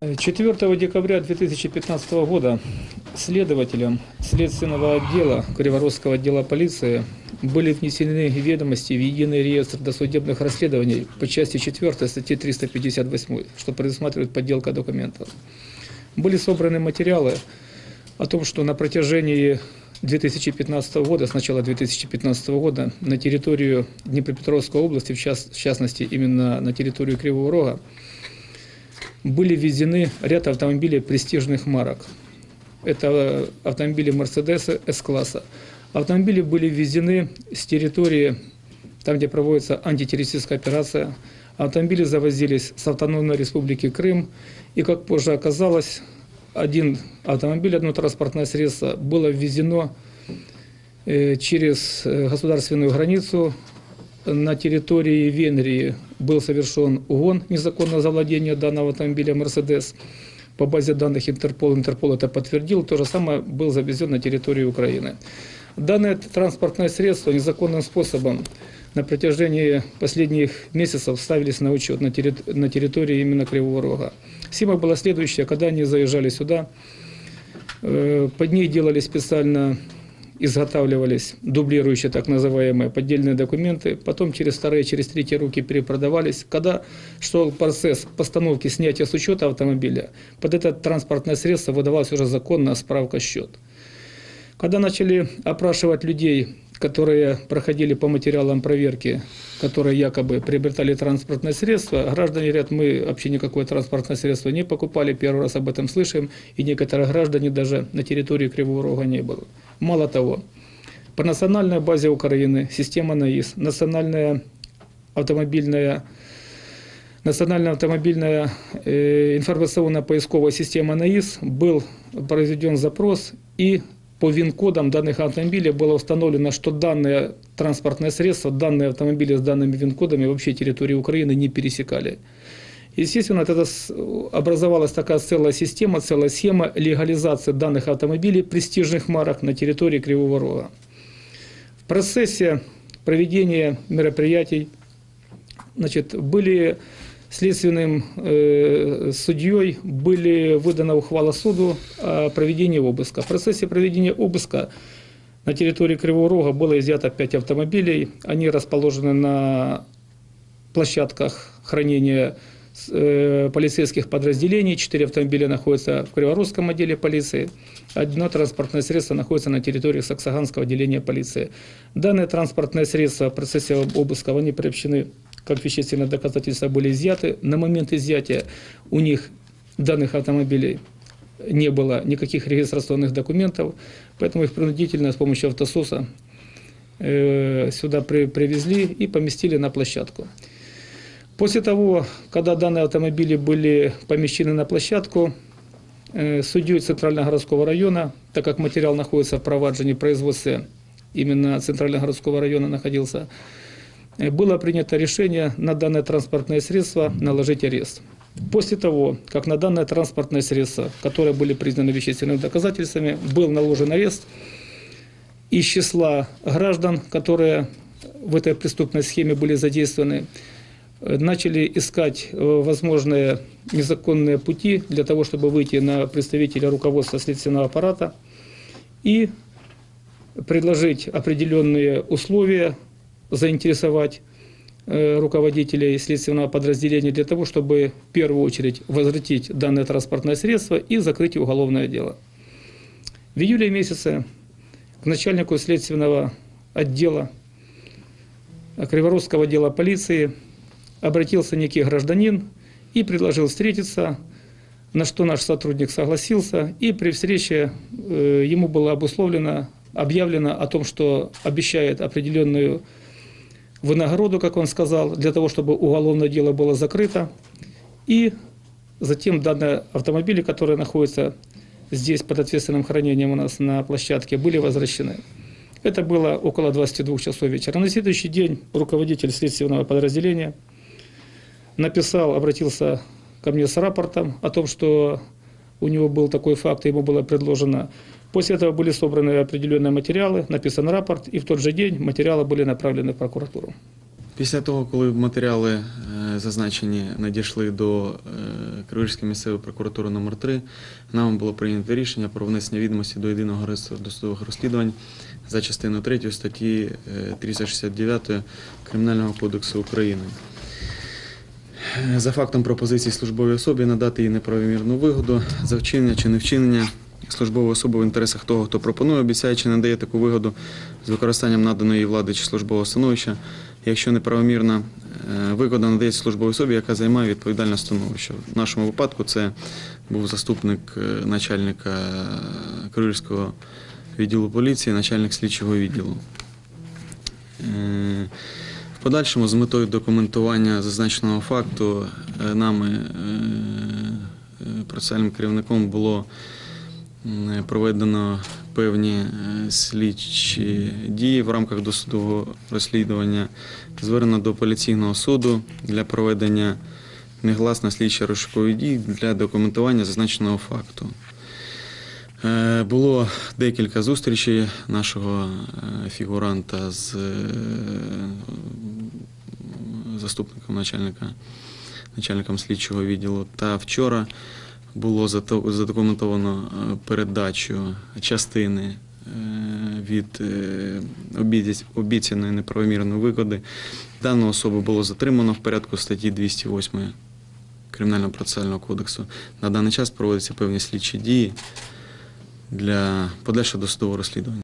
4 декабря 2015 года следователям следственного отдела Криворожского отдела полиции были внесены ведомости в единый реестр досудебных расследований по части 4 статьи 358, что предусматривает подделка документов. Были собраны материалы о том, что на протяжении 2015 года, с начала 2015 года, на территорию Днепропетровской области, в частности именно на территорию Кривого Рога, были введены ряд автомобилей престижных марок. Это автомобили Мерседеса С-класса. Автомобили были ввезены с территории, там, где проводится антитеррористическая операция. Автомобили завозились с автономной республики Крым. И, как позже оказалось, один автомобиль, одно транспортное средство было ввезено э, через э, государственную границу на территории Венгрии был совершен угон незаконного завладения данного автомобиля «Мерседес». По базе данных Интерпол, Интерпол это подтвердил, то же самое был завезен на территорию Украины. Данное транспортное средство незаконным способом на протяжении последних месяцев ставились на учет на, терри- на территории именно Кривого Рога. Схема была следующая, когда они заезжали сюда, э, под них делали специально изготавливались дублирующие так называемые поддельные документы, потом через вторые, через третьи руки перепродавались. Когда шел процесс постановки снятия с учета автомобиля, под это транспортное средство выдавалась уже законная справка-счет. Когда начали опрашивать людей, которые проходили по материалам проверки, которые якобы приобретали транспортное средство, граждане говорят, мы вообще никакое транспортное средство не покупали, первый раз об этом слышим, и некоторые граждане даже на территории Кривого Рога не было. Мало того, по национальной базе Украины система НАИС, национальная автомобильная Национальная автомобильная э, информационно-поисковая система НАИС был произведен запрос и по ВИН-кодам данных автомобилей было установлено, что данные транспортные средства, данные автомобили с данными ВИН-кодами вообще территории Украины не пересекали. Естественно, с- образовалась такая целая система, целая схема легализации данных автомобилей престижных марок на территории Кривого Рога. В процессе проведения мероприятий значит, были следственным э, судьей были выдана ухвала суду о проведении обыска. В процессе проведения обыска на территории Кривого Рога было изъято 5 автомобилей. Они расположены на площадках хранения полицейских подразделений. Четыре автомобиля находятся в Криворусском отделе полиции. Одно транспортное средство находится на территории Саксаганского отделения полиции. Данные транспортные средства в процессе обыска они приобщены как вещественные доказательства были изъяты. На момент изъятия у них данных автомобилей не было никаких регистрационных документов, поэтому их принудительно с помощью автососа э, сюда при- привезли и поместили на площадку. После того, когда данные автомобили были помещены на площадку, э, судьей Центрального городского района, так как материал находится в проваджении производстве именно Центрального городского района находился, э, было принято решение на данное транспортное средство наложить арест. После того, как на данное транспортное средство, которые были признаны вещественными доказательствами, был наложен арест, из числа граждан, которые в этой преступной схеме были задействованы, начали искать э, возможные незаконные пути для того, чтобы выйти на представителя руководства следственного аппарата и предложить определенные условия, заинтересовать э, руководителей следственного подразделения для того, чтобы в первую очередь возвратить данное транспортное средство и закрыть уголовное дело. В июле месяце к начальнику следственного отдела Криворусского отдела полиции обратился некий гражданин и предложил встретиться, на что наш сотрудник согласился, и при встрече э, ему было обусловлено, объявлено о том, что обещает определенную винагороду, как он сказал, для того, чтобы уголовное дело было закрыто, и затем данные автомобили, которые находятся здесь под ответственным хранением у нас на площадке, были возвращены. Это было около 22 часов вечера. На следующий день руководитель следственного подразделения написал, обратился ко мне с рапортом о том, что у него был такой факт, и ему было предложено. После этого были собраны определенные материалы, написан рапорт, и в тот же день материалы были направлены в прокуратуру. Після того, коли матеріали е, е, зазначені надійшли до е, Криворізької місцевої прокуратури номер 3 Нам було прийнято рішення про внесення відомості до єдиного реєстру досудових розслідувань за частиною 3 статті е, 369 Кримінального кодексу України. Е, За фактом пропозиції службовій особі надати їй неправомірну вигоду за вчинення чи невчинення службової особи в інтересах того, хто пропонує, обіцяє чи надає таку вигоду з використанням наданої влади чи службового становища, якщо неправомірна е, вигода надається службовій особі, яка займає відповідальне становище. В нашому випадку це був заступник е, начальника Криворізького відділу поліції, начальник слідчого відділу. Подальшому з метою документування зазначеного факту е, нами е, е, процесуальним керівником було проведено певні слідчі дії в рамках досудового розслідування. Звернено до поліційного суду для проведення негласно слідчо розшукових дій для документування зазначеного факту. Було декілька зустрічей нашого фігуранта з заступником начальника, начальником слідчого відділу. Та вчора було задокументовано е, передачу частини е, від е, обіцяної неправомірної вигоди. Дану особу було затримано в порядку статті 208 Кримінального процесуального кодексу. На даний час проводяться певні слідчі дії для подальшого досудового розслідування.